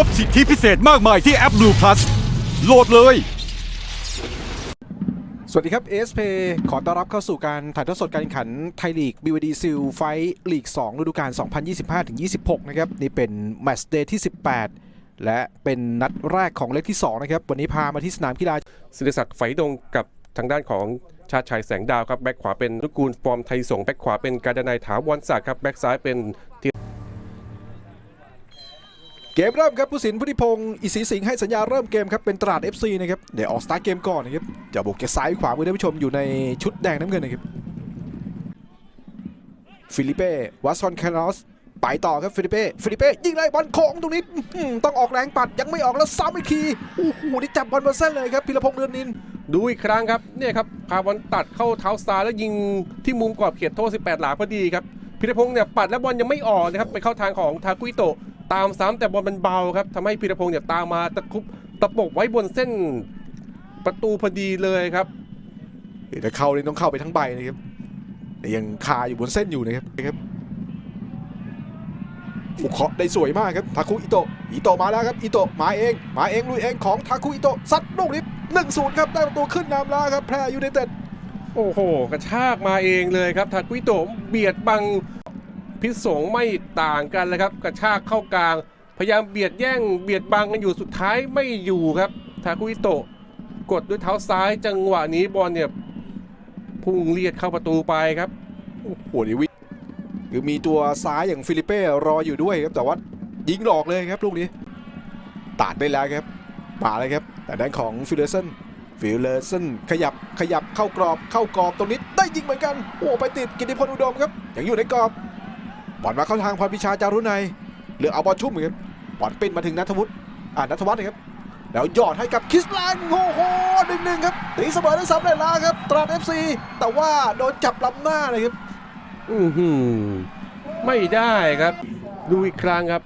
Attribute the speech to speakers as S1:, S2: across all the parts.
S1: พบสิทธิพิเศษมากมายที่แอป Blue Plus โหลดเลย
S2: สวัสดีครับ ASP ขอต้อนรับเข้าสู่การถ่ายทอดสดการแข่งขันไทยลีก BVD ซิลไฟลีก 2 ฤดูกาล 2025-26 นะครับ นี่เป็นแมตช์เดย์ที่ 18 และเป็นนัดแรกของเล็กที่ 2 นะครับ วันนี้พามาที่สนามกีฬา
S3: ศิริศักดิ์ไฟดงกับทางด้านของชาติชัยแสงดาวครับแบ็คขวาเป็นนุกูลฟอร์มไทยสงฆ์แบ็คขวาเป็นการดนายถาวรศักดิ์ครับแบ็คซ้ายเป็นธี
S2: เกมเริ่มครับผู้สินพุทธิพงศ์อิศรีสิงห์ให้สัญญาเริ่มเกมครับเป็นตราด FC นะครับเดี๋ยวออกสตาร์ทเกมก่อนนะครับจะบุกจากซ้ายขวามือท่านผู้ชมอยู่ในชุดแดงน้ำเงินนะครับฟิลิเป้วัสคอนคารอสไปต่อครับฟิลิเป้ฟิลิเป้ยิงเลยบอลโค้งตรงนี้ต้องออกแรงปัดยังไม่ออกแล้วซ้ำอีกทีโอ้โหนี่จับบอลมาเส้นเลยครับพิรพงษ์เรือนนิน
S3: ดูอีกครั้งครับเนี่ยครับพาบอลตัดเข้าเท้าซ้ายแล้วยิงที่มุมกรอบเขตโทษ 18 หลาพอดีครับพิรพงศ์เนี่ยปัดแล้วบอลยังไม่ออกนะครับไปเข้าทางของทากุอิโตะ ตามซ้ำแต่บอลมันเบาครับทำให้พิรพงศ์เนี่ยตามมาตะครุบตะปบไว้บนเส้นประตูพอดีเลยครับ
S2: เดี๋ยวถ้าเข้านี่ต้องเข้าไปทั้งใบนะครับแต่ยังคาอยู่บนเส้นอยู่นะครับนะครับฟุกเคาะได้สวยมากครับทาคุอิโตะอิโตะมาแล้วครับอิโตะมาเองมาเองลุยเองของทาคุอิโตะซัดลูกนี้หนึ่งศูนย์ครับได้ประตูขึ้นนำแล้วครับแพรยูไนเต็ด
S3: โอ้โห กระชากมาเองเลยครับทากุอิโตะเบียดบัง พิษสงไม่ต่างกันเลยครับ กระชากเข้ากลาง พยายามเบียดแย่งเบียดบังกันอยู่สุดท้ายไม่อยู่ครับ ทากุอิโตะกดด้วยเท้าซ้ายจังหวะนี้บอลเนี่ยพุ่งเลียดเข้าประตูไปครับ
S2: โอ้โหนี่วิคือมีตัวซ้ายอย่างฟิลิเป้รออยู่ด้วยครับแต่ว่ายิงหลอกเลยครับลูกนี้ตาดได้แล้วครับมาเลยครับ แต่ด้านของฟิลเลอร์สันฟิลเลอร์สันขยับขยับเข้ากรอบเข้ากรอบตรงนี้ได้ยิงเหมือนกัน โอ้ไปติดกิติพลอุดมครับยังอยู่ในกรอบ บอลมาเข้าทางพรพิชาจารุนัยเหลือเอาบอลชุ่มครับบอลปิ้นมาถึงนัทวุฒิอ่านัทวัฒน์นะครับแล้วหยอดให้กับคิสแลนด์โอ้โหหนึ่งหนึ่งครับตีเสมอได้สำเร็จแล้วครับตราดเอฟซีแต่ว่าโดนจับลำหน้าเลยครับ
S3: อือหือไม่ได้ครับ ดูอีกครั้งครับ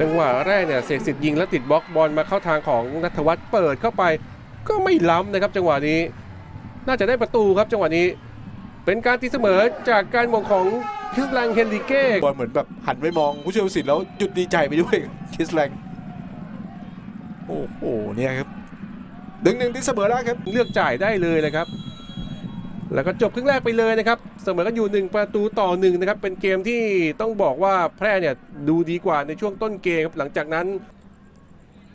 S3: จังหวะแรกเนี่ยเสกสิทธิ์ยิงแล้วติดบล็อกบอลมาเข้าทางของนัทวัฒน์เปิดเข้าไป ก็ไม่ล้ำนะครับ จังหวะนี้ น่าจะได้ประตูครับจังหวะนี้ เป็นการตีเสมอจากการมงของ คริสลังเฮนริเก้
S2: บอลเหมือนแบบหันไปมองผู้ช่วยผู้สินแล้วหยุดดีใจไปด้วยคิสแลงโอ้โหเนี่ยครับดึงหนึ่งที่เสมอแล้วครับ
S3: เลือกจ่ายได้เลยเลยครับ แล้วก็จบครึ่งแรกไปเลยนะครับ เสมอกันอยู่ 1 ประตูต่อหนึ่งนะครับเป็นเกมที่ต้องบอกว่าแพร่เนี่ยดูดีกว่าในช่วงต้นเกมครับหลังจากนั้น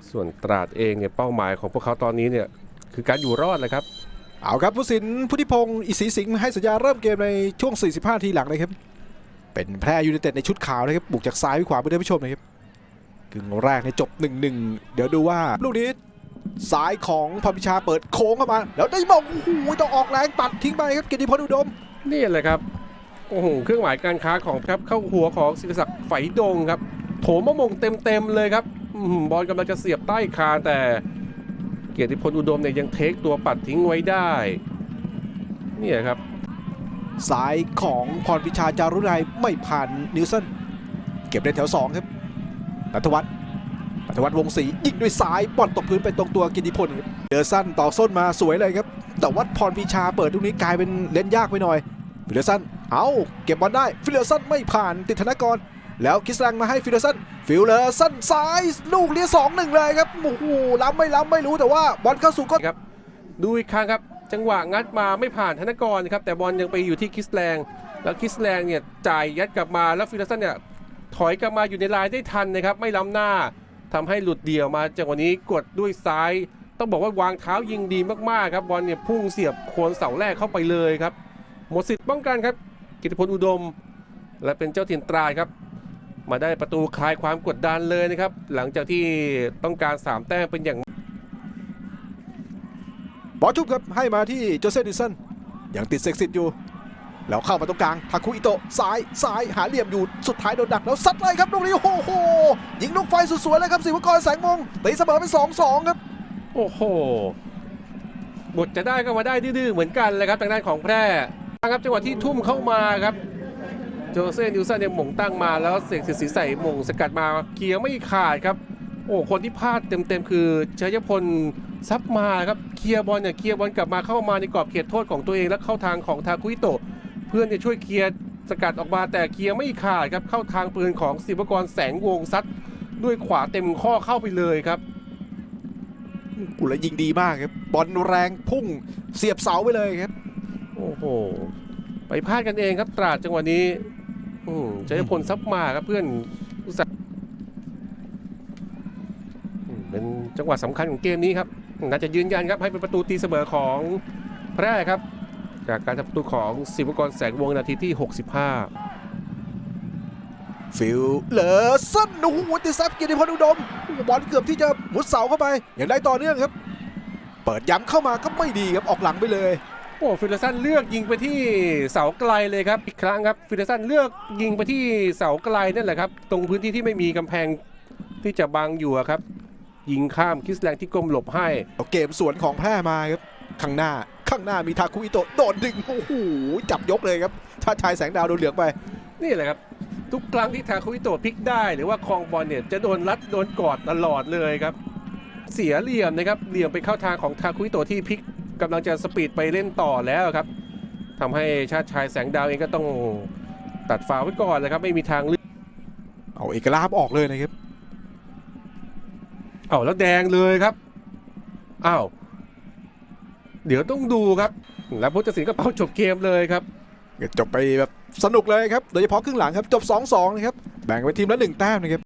S3: ส่วนตราดเองเนี่ยเป้าหมายของพวกเขาตอนนี้เนี่ยคือการอยู่รอดเลยครับ
S2: เอาครับผู้สินพุทธิพงศ์อิศรีสิงห์ให้สัญญาเริ่มเกมในช่วง 45 ทีหลังนะครับ เป็นแพร่ยูไนเต็ดในชุดขาวนะครับบุกจากซ้ายไปขวาเพื่อได้ผู้ชมนะครับกึ่งแรกในยจบ 1-1 เดี๋ยวดูว่าลูกนี้ซ้ายของพรพิชาเปิดโค้งเข้ามา แล้วได้มองโอ้โหต้องออกแรงปัดทิ้งไปครับกิติพลอุดม
S3: นี่แหละครับโอ้โหเครื่องหมายการค้าของครับเข้าหัวของศิริศักดิ์ไฝดงครับ โถมมงเต็มๆเลยครับบอลกำลังจะเสียบใต้คานแต่ เกียรติพลอุดมเนี่ยยังเทคตัวปัดทิ้งไว้ได้ เนี่ยครับ
S2: ซ้ายของพรพิชาจารุนัยไม่ผ่านนิวสันเก็บได้แถว2ครับนัทวัฒน์นัทวัฒน์วงศรียิงด้วยซ้ายบอลตกพื้นไปตรงตัวกิติพลเดอร์สันต่อส้นมาสวยเลยครับ แต่ว่าพรพิชาเปิดตรงนี้กลายเป็นเล่นยากไปหน่อยฟิลเลอร์สันเอาเก็บบอลได้ฟิลเลอร์สันไม่ผ่านติดธนกร แล้วคิสลังมาให้ฟิลเลอร์สันฟิลเลอร์สันซ้ายลูกเลี้ยสองหนึ่งเลยครับโอ้โหล้ำไม่ล้ำไม่รู้แต่ว่าบอลเข้าสู่ก้น
S3: ครับดูอีกครั้งครับ จังหวะงัดมาไม่ผ่านธนกรครับแต่บอลยังไปอยู่ที่คิสแลงแล้วคิสแลงเนี่ยจ่ายยัดกลับมาแล้วฟิลลอร์สันเนี่ยถอยกลับมาอยู่ในลายได้ทันนะครับไม่ล้ำหน้าทำให้หลุดเดี่ยวมาจังหวะนี้กดด้วยซ้าย ต้องบอกว่าวางเท้ายิงดีมากๆครับบอลเนี่ยพุ่งเสียบโคนเสาแรกเข้าไปเลยครับหมดสิทธิ์ป้องกันครับ กิติพลอุดม และเป็นเจ้าถิ่นตราครับ มาได้ประตูคลายความกดดันเลยนะครับ หลังจากที่ต้องการสามแต้มเป็นอย่าง
S2: บอลชุบครับให้มาที่โจเซฟดิสันยังติดเซ็กซิตอยู่ แล้วเข้ามาตรงกลางทาคุอิโตะซ้ายซ้ายหาเหลี่ยมอยู่สุดท้ายโดนดักแล้วซัดเลยครับลูกนี้โอ้โหยิงลูกไฟสวยๆเลยครับสิวกรแสงมงตีเสมอเป็น2-2ครับ
S3: โอ้โหบทจะได้ก็มาได้ดื้อๆเหมือนกันเลยครับทางด้านของแพร่ครับจังหวะที่ทุ่มเข้ามาครับโจเซนิวสันเนี่ยหม่งตั้งมาแล้วเสกสิทธิ์ใส่หม่งสกัดมาเคียร์ไม่ขาดครับ โอ้คนที่พลาดเต็มๆ คือชัยพลซับมาครับเคลียร์บอลเนี่ยเคลียร์บอลกลับมาเข้ามาในกรอบเขตโทษของตัวเองแล้วเข้าทางของทาคุอิโตะเพื่อนจะช่วยเคลียร์สกัดออกมาแต่เคลียร์ไม่ขาดครับเข้าทางปืนของศิวกรแสงวงซัดด้วยขวาเต็มข้อเข้าไปเลยครับ
S2: กุลยิงดีมากครับบอลแรงพุ่งเสียบเสาไปเลยครับ
S3: โอ้โหไปพลาดกันเองครับตราดจังหวะนี้อืมชัยพลซับมาครับเพื่อนอุตส่าห์อืม เป็นจังหวะสำคัญของเกมนี้ครับน่าจะยืนยันครับให้เป็นประตูตีเสมอของแพร่ครับ จากการทำประตูของศิวกรแสงวงนาทีที่ 65
S2: ฟิลเลอร์สันโอ้โหติดซับเกียรติพลอุดมโอ้โหบอลเกือบที่จะมุดเสาเข้าไปอย่างได้ต่อเนื่องครับ เปิดย้ำเข้ามาก็ไม่ดีครับออกหลังไปเลย
S3: โอ้ฟิลเดอร์สันเลือกยิงไปที่เสาไกลเลยครับอีกครั้งครับฟิลเดอร์สันเลือกยิงไปที่เสาไกลนั่นแหละครับตรงพื้นที่ที่ไม่มีกำแพงที่จะบังอยู่อะครับ ยิงข้ามคิสแลงที่กลมหลบให้
S2: เอาเกมสวนของแพร่มาครับข้างหน้าข้างหน้ามีทาคุอิโตะโดนดึงโอ้โหจับยกเลยครับชาติชายแสงดาวโดนเหลืองไป
S3: นี่แหละครับ ทุกครั้งที่ทาคุอิโตะพลิกได้หรือว่าครองบอลเนี่ยจะโดนรัดโดนกอดตลอดเลยครับ เสียเหลี่ยมนะครับเหลี่ยมไปเข้าทางของทาคุอิโตะที่พลิกกำลังจะสปีดไปเล่นต่อแล้วครับทำให้ชาติชายแสงดาวเองก็ต้องตัดฟาวล์ไว้ก่อนเลยครับไม่มีทางเลือก
S2: เอาเอกลาบออกเลยนะครับ
S3: เอาแล้วแดงเลยครับอ้าวเดี๋ยวต้องดูครับ แล้วพุทธศิลป์ก็เป่าจบเกมเลยครับ
S2: จบไปแบบสนุกเลยครับโดยเฉพาะครึ่งหลังครับจบ 2-2นะครับแบ่งไปทีมละหนึ่งแต้มนะครับ